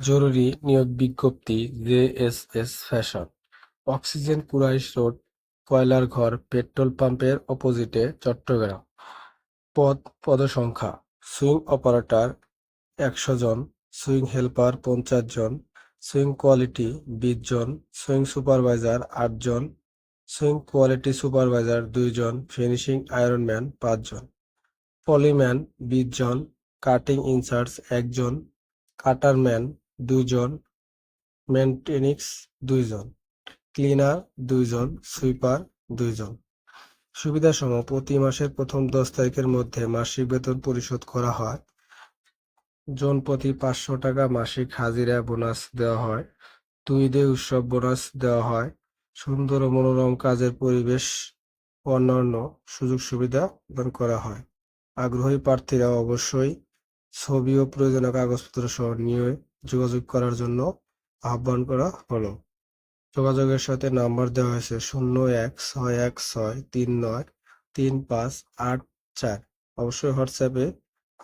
জরুরি নিয়োগ বিজ্ঞপ্তি JSS fashion. Oxygen Kuraish road, কয়লার ঘর, পেট্রোল পাম্পের অপোজিটে, চট্টগ্রাম। পদ, পদসংখ্যা। সুইং অপারেটর, একশো জন। সুইং হেল্পার, পঞ্চাশ জন। সুইং কোয়ালিটি, বিশ জন। সুইং সুপারভাইজার, আট জন। সুইং কোয়ালিটি সুপারভাইজার দুইজন ফিনিশিং আয়রনম্যান পাঁচজন পলিম্যান, বিশ জন। কাটিং ইনচার্জ একজন কাটারম্যান দুইজন মেনটেনিক্স দুইজন, ক্লিনার দুইজন, সুইপার দুইজন। সুবিধাসমূহ প্রতি মাসের প্রথম দশ তারিখের মধ্যে মাসিক বেতন পরিশোধ করা হয়। জন প্রতি পাঁচশো টাকা মাসিক হাজিরা বোনাস দেওয়া হয়। দুই দে উৎসব বোনাস দেওয়া হয়। সুন্দর ও মনোরম কাজের পরিবেশ অন্যান্য সুযোগ সুবিধা প্রদান করা হয়। আগ্রহী প্রার্থীরা অবশ্যই ছবি ও প্রয়োজনীয় কাগজপত্র সহ নিয়ে যোগাযোগ করার জন্য আহ্বান করা হলো। যোগাযোগের সাথে নাম্বার দেওয়া হয়েছে শূন্য এক, ছয় এক, ছয়, তিন নয়, তিন পাঁচ, আট, চার। অবশ্যই হোয়াটসঅ্যাপে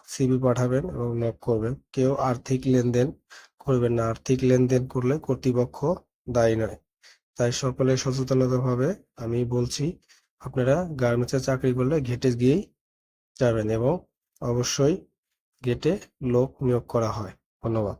সিভি পাঠাবেন এবং নক করবেন। কেউ আর্থিক লেনদেন করবেন না। আর্থিক লেনদেন করলে কর্তৃপক্ষ দায়ী নয়। তাই সকলে সচেতনতাভাবে আমি বলছি, আপনারা গার্মেন্টসে চাকরি করলে ঘেটে গিয়েই যাবেন এবং অবশ্যই গেটে লোক নিয়োগ করা হয়। ধন্যবাদ।